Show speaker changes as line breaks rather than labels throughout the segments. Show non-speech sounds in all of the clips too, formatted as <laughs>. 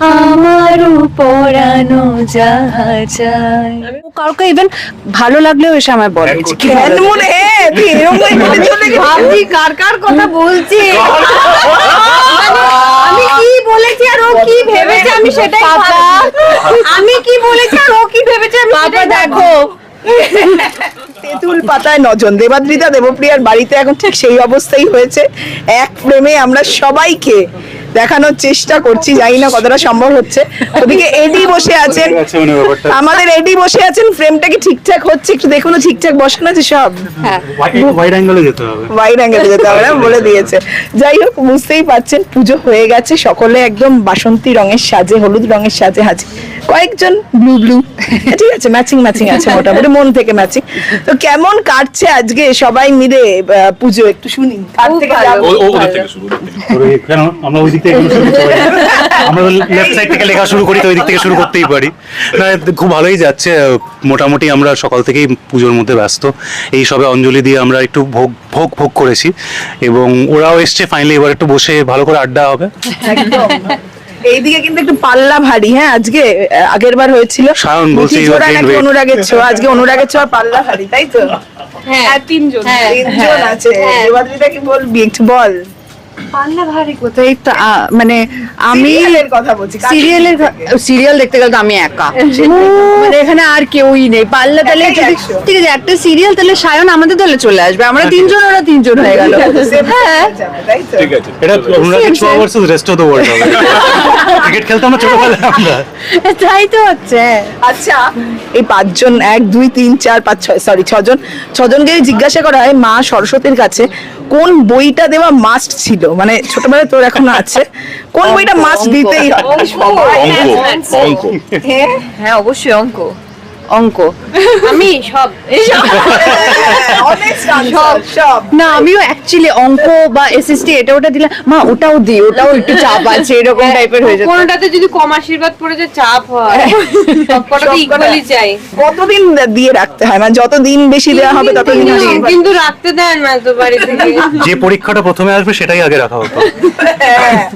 আমারও পরানো যাহা ও কাউকে ইভেন ভালো লাগলেও এসে আমায় বলে।
কেন মনে? তুই এরকম করে চলে
ভাবছি কার কার কথা বলছি। আমি কি বলেছি আর ও কি ভেবেছে আমি সেটাই আমি কি বলেছি আর ও কি ভেবেছে আমি সেটাই দেখো।
তেঁতুল পাতায় নজন দেবাদ্রিতা দেবপ্রিয়ার বাড়িতে এখন ঠিক সেই অবস্থাই হয়েছে। এক ফ্রেমে আমরা সবাইকে দেখানোর চেষ্টা করছি জানি না কতটা সম্ভব হচ্ছে। ওদিকে এডি বসে আছেন। আমাদের এডি বসে আছেন ফ্রেমটা কি ঠিকঠাক হচ্ছে? একটু দেখুন ঠিকঠাক বসানো আছে সব?
ওয়াইড অ্যাঙ্গেলে যেতে হবে।
ওয়াইড অ্যাঙ্গেলে যেতে হবে বলে দিয়েছে। যাই হোক বুঝতেই পারছেন পুজো হয়ে গেছে সকলে একদম বাসন্তী রঙের সাজে হলুদ রঙের সাজে হাজে কয়েকজন ব্লু ব্লু <laughs> ঠিক আছে ম্যাচিং ম্যাচিং আছে মোটামুটি মন থেকে ম্যাচিং তো কেমন কাটছে আজকে সবাই মিলে পুজো একটু শুনি। কার থেকে যাব?
আমরা ওই দিক? আমরা লেফট সাইড লেখা শুরু করি তো ওই দিক থেকে শুরু করতেই পারি। না খুব ভালোই যাচ্ছে। মোটামুটি আমরা সকাল থেকেই পুজোর মধ্যে ব্যস্ত। এই সবে অঞ্জলি দিয়ে আমরা একটু ভোগ ভোগ ভোগ করেছি। এবং ওরাও এসছে ফাইনালি এবার একটু বসে ভালো করে আড্ডা হবে।
একদম। এইদিকে কিন্তু একটু পাল্লা ভারী হ্যাঁ? আজকে আহ, আগের বার হয়েছিল।
সায়ন বলছি.
অনুরাগের ছোঁয়া? আজকে অনুরাগের ছোঁয়া পাল্লা ভারী তাই তো?
হ্যাঁ। তিনজন হ্যাঁ।
তিনজন আছে। দেবাদ্রিতা কি বলবি একটু বল।
পাল্লা ভারী কোথায়? তো, মানে আমি
কথা বলছি
সিরিয়ালের সিরিয়াল দেখতে গেলে তো আমি একা। <laughs> মানে এখানে আর কেউই নেই। পাল্লা তাহলে
একাই
যদি
একশো।
ঠিক আছে একটা সিরিয়াল তাহলে সায়ন আমাদের দলে চলে আসবে। আমরা তিনজন ওরা তিনজন হয়ে গেল। <laughs> হ্যাঁ।
তাই তো?
ঠিক আছে।
এটা অনুরাগের
Same,
ছোঁয়া
same.
Versus rest of the world cricket খেলতাম না ছোটবেলায় আমরা। <laughs>
তাই তো হচ্ছে।
আচ্ছা এই পাঁচজন এক দুই তিন চার পাঁচ ছয় সরি ছজন। ছজনকে জিজ্ঞাসা করা হয় মা সরস্বতীর কাছে কোন বইটা দেওয়া মাস্ট ছিল? মানে ছোটবেলায় তোর এখনও আছে। কোন বইটা মাস্ট দিতেই হবে
অঙ্ক। অঙ্ক।
হ্যাঁ অবশ্যই অঙ্ক। অঙ্ক। আমি <laughs> সব।
সব।
না আমিও অ্যাকচুয়ালি অঙ্ক বা এসএসটি এটা ওটা দিলাম। মা ওটাও দি ওটাও একটু চাপ আছে এরকম টাইপের হয়ে যেত
কোনটাতে যদি কম আশীর্বাদ পড়ে যে চাপ হয়। সবকটাতে ইকুয়ালি চাই।
কতদিন দিয়ে রাখতে হয়? মানে যত দিন বেশি দেওয়া হবে তত দিন
কিন্তু- রাখতে দেন না তো বাড়ি থেকে। <laughs>
যে পরীক্ষাটা প্রথমে আসবে সেটাই আগে রাখা হতো।
হ্যাঁ।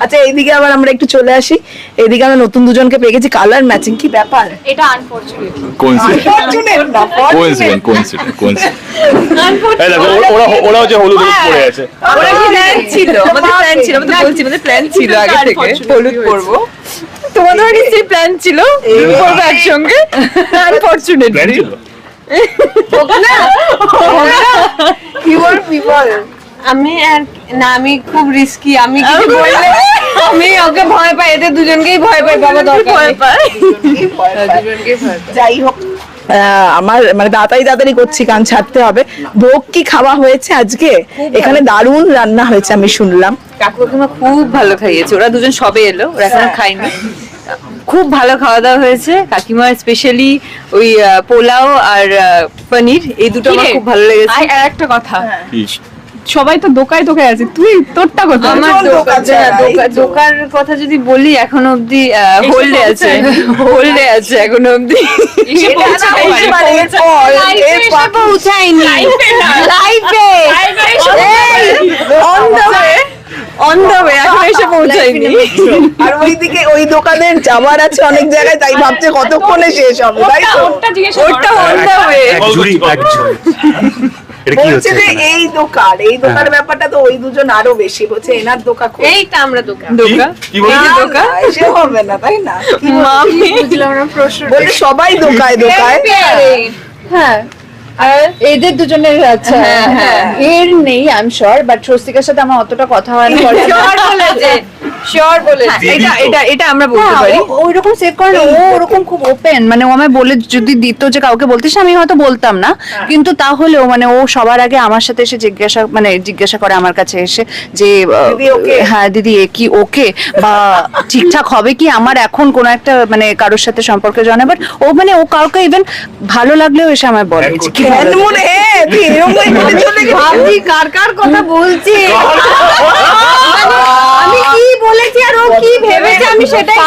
আচ্ছা এইদিকে আবার আমরা একটু চলে আসি। এদিকে আমরা নতুন দুজনকে পেয়ে গেছি। কালার ম্যাচিং কি ব্যাপার?
এটা unfortunate
coincident
Fortunate
coincident coincident coincident এই দেখো ওরা- ওরা ওরা হচ্ছে হলুদ হলুদ পড়ে আছে।
ওরা কি প্ল্যান ছিল আমাদের প্ল্যান ছিল আমাদের বলছি আমাদের প্ল্যান ছিল আগে থেকে। হলুদ পরবো। তোমাদের নিশ্চয়ই প্ল্যান ছিল করব একসঙ্গে। আমি আর না আমি খুব রিস্কি আমি কিছু বললে আমি ওকে ভয় পাই এদের দুজনকেই ভয় পাই বাবা দরকার ভয় পাই
যাই হোক আমার মানে তাড়াতাড়ি তাড়াতাড়ি করছি কান ছাড়তে হবে। ভোগ কি খাওয়া হয়েছে আজকে? এখানে দারুণ রান্না হয়েছে আমি শুনলাম।
কাকু কাকিমা খুব ভালো খাইয়েছে ওরা দুজন সবে এলো ওরা এখনও খায়নি। খুব ভালো খাওয়া দাওয়া হয়েছে কাকিমার স্পেশালি ওই পোলাও আর পনির এই দুটো আমার খুব ভালো লেগেছে।
আর একটা কথা।
কি?
সবাই তো দোকায় দোকায় আছে। তুই তোরটা কোথায়?
আমার
এই
দোকার কথা যদি বলি এখনও অবধি হোল্ডে আছে। হোল্ডে আছে
এখনও।
মানে এরপর
পৌঁছায়নি। লাইফে on the way on the way এখন এসে পৌঁছায়নি।
আর ওইদিকে ওই দোকানের যাওয়ার আছে অনেক জায়গায় তাই ভাবছে কতক্ষণে শেষ হবে তাই তো?
ওরটা জিজ্ঞেস
ওটা অন দ্য ওয়ে
এটা কি হচ্ছে
যে এই দোকান এই দোকানের ব্যাপারটা তো ওই দুজন আরও বেশি বলছে এনার দোকান খুব-
এইটা আমরা দোকান।
কি? কি বললি?
না, না, হবে না তাই না?
মামি? বুঝলাম না প্রশ্ন
বলছে সবাই দোকায় দোকায়।
হ্যাঁ। এদের দুজনের আচ্ছা হ্যাঁ এর নেই আই এম শিওর বাট স্বস্তিকার সাথে আমার অতটা কথা হয় না।
শিওর বলেছে।
দিদি
এটা এটা এটা আমরা বলতে পারি।
ওই রকম সেভ করে ও ওরকম খুব ওপেন মানে ও আমায় বলে যদি দিত যে কাউকে বলতিস আমি হয়তো বলতাম না। কিন্তু তাহলেও মানে ও সবার আগে আমার সাথে এসে জিজ্ঞাসা মানে জিজ্ঞাসা করে আমার কাছে এসে যে? হ্যাঁ দিদি এ কি ওকে? বা ঠিকঠাক হবে কি? আমার এখন কোন একটা মানে কারোর সাথে সম্পর্কে জানা বাট ও মানে ও কাউকে ইভেন ভালো লাগলেও এসে আমায় বলে যে কি।
মনে হ্যাঁ বলে?
ভাবছি কার কার কথা বলছি। কি <laughs> বলেছি আর ও কি ভেবেছে আমি সেটাই।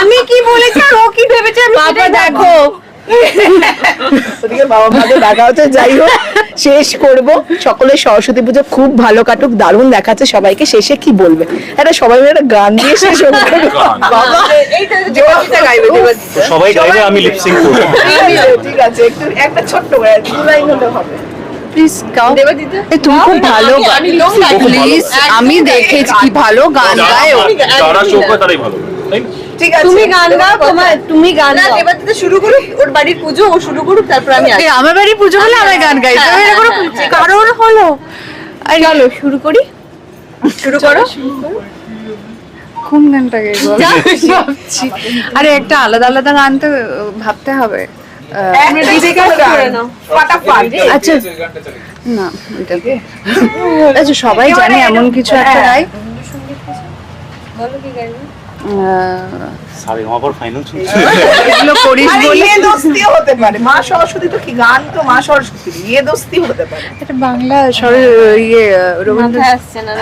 আমি কি বলেছি আর ও কি ভেবেছে আমি সেটাই
দেখো।
ওদিকে বাবা মাকে দেখা হচ্ছে যাই হোক শেষ করব। সকলের সরস্বতী পুজো খুব ভালো কাটুক দারুণ দেখাচ্ছে সবাইকে। শেষে কি বলবে? একটা সবাই মিলে একটা গান দিয়ে শেষ
সবাই গাইবে আমি লিপসিং করব।
ঠিক আছে একটু একটা ছোট্ট হলে হবে।
প্লিজ গাও।
দেবাদিতা
এ, তুমি খুব ভালো গান প্লিজ আমি দেখেছি কি ভালো গান গায় ও।
যারা শো করে তারাই ভালো।
ঠিক আছে
তুমি গান গাও তোমার তুমি গান দেবাদিতা শুরু ওর বাড়ির পুজো ও শুরু করুক তারপর আমি
এ, আমার বাড়ি পুজো হলে আমি গান গাইতে হবে এটা কোনো কারণ হলো। আর
চলো শুরু করি? শুরু করো।
কোন গানটা গাইবো? ভাবছি। আরে একটা আলাদা আলাদা গান তো ভাবতে হবে। আচ্ছা না এটা <laughs> আচ্ছা সবাই জানে এমন কিছু একটা গাই
সারে আমার ফাইনাল শুনছি? <laughs>
এগুলো করিস বলে।
ইয়ে দোস্তিও হতে পারে। মা সরস্বতী তো কি গান তো মা সরস্বতী। ইয়ে দোস্তি হতে পারে।
একটা বাংলা সর ইয়ে রবীন্দ্র
আসছে না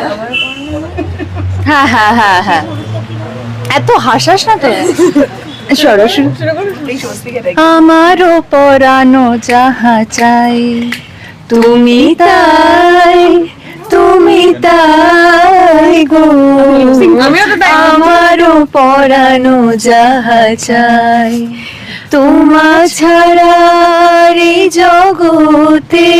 হ্যাঁ হ্যাঁ হ্যাঁ হ্যাঁ। এত হাসাস না তো। <laughs> আমারও পরানো যাহা চাই, তুমি তাই তুমি তাই গো। আমারও পরানো যাহা চাই, তোমা ছাড়া জগতে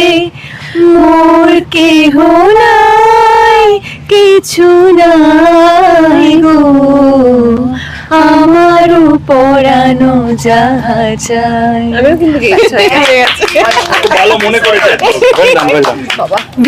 মোর কেহ নাই, কিছু নাই গো। আমারও পরানো যাহা চাই।
আমিও কিন্তু গেয়েছি <laughs>
ভালো মনে করেছে। <laughs>